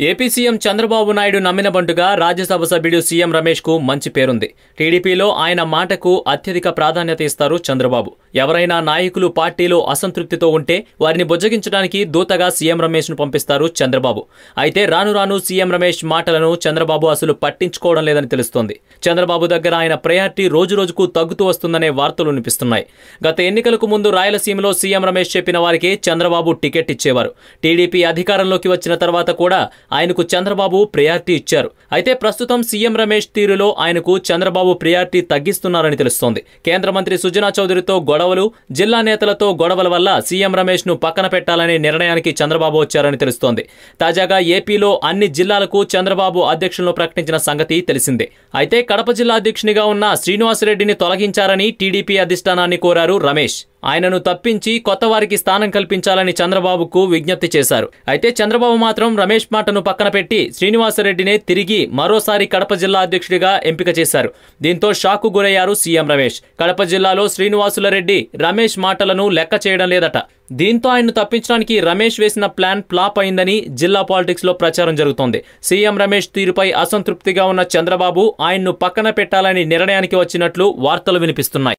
AP CM Chandrababu Naidu నమ్మిన బంటుగా రాజ్యసభ సభ్యుడు CM రమేష్కు మంచి పేరుంది. టీడీపీలో ఆయన మాటకు అత్యధిక ప్రాధాన్యత ఇస్తారు చంద్రబాబు. ఎవరైనా నాయకులు పార్టీలో అసంతృప్తితో ఉంటే వారిని బుజ్జగించడానికి దూతగా సీఎం రమేష్ను పంపిస్తారు చంద్రబాబు. అయితే రాను రాను సీఎం రమేష్ మాటలను చంద్రబాబు అసలు పట్టించుకోవడం లేదని తెలుస్తోంది. చంద్రబాబు దగ్గర ఆయన ప్రయారిటీ రోజు రోజుకు తగ్గుతూ వస్తుందనే వార్తలు వినిపిస్తున్నాయి. గత ఎన్నికలకు ముందు రాయలసీమలో సీఎం రమేష్ చెప్పిన వారికి చంద్రబాబు టికెట్ ఇచ్చేవారు. టీడీపీ అధికారంలోకి వచ్చిన తర్వాత కూడా ఆయనకు చంద్రబాబు ప్రయారిటీ ఇచ్చారు. అయితే ప్రస్తుతం సీఎం రమేష్ తీరులో ఆయనకు చంద్రబాబు ప్రయారిటీ తగ్గిస్తున్నారని తెలుస్తోంది. కేంద్ర మంత్రి సుజనా చౌదరితో గొడవలు జిల్లా నేతలతో గొడవల వల్ల సీఎం రమేష్ను పక్కన పెట్టాలనే నిర్ణయానికి చంద్రబాబు వచ్చారని తెలుస్తోంది. తాజాగా ఏపీలో అన్ని జిల్లాలకు చంద్రబాబు అధ్యక్షులను ప్రకటించిన సంగతి తెలిసిందే. అయితే కడప జిల్లా అధ్యక్షునిగా ఉన్న శ్రీనివాసరెడ్డిని తొలగించారని టీడీపీ అధిష్టానాన్ని కోరారు రమేష్. ఆయనను తప్పించి కొత్త వారికి స్థానం కల్పించాలని చంద్రబాబుకు విజ్ఞప్తి చేశారు. అయితే చంద్రబాబు మాత్రం రమేష్ మాటను పక్కన పెట్టి శ్రీనివాసరెడ్డినే తిరిగి మరోసారి కడప జిల్లా అధ్యక్షుడిగా ఎంపిక చేశారు. దీంతో షాకు గురయ్యారు సీఎం రమేష్. కడప జిల్లాలో శ్రీనివాసుల రెడ్డి రమేష్ మాటలను లెక్క చేయడం లేదట. దీంతో ఆయన్ను తప్పించడానికి రమేష్ వేసిన ప్లాన్ ఫ్లాప్ అయిందని జిల్లా పాలిటిక్స్లో ప్రచారం జరుగుతోంది. సీఎం రమేష్ తీరుపై అసంతృప్తిగా ఉన్న చంద్రబాబు ఆయన్ను పక్కన పెట్టాలని నిర్ణయానికి వచ్చినట్లు వార్తలు వినిపిస్తున్నాయి.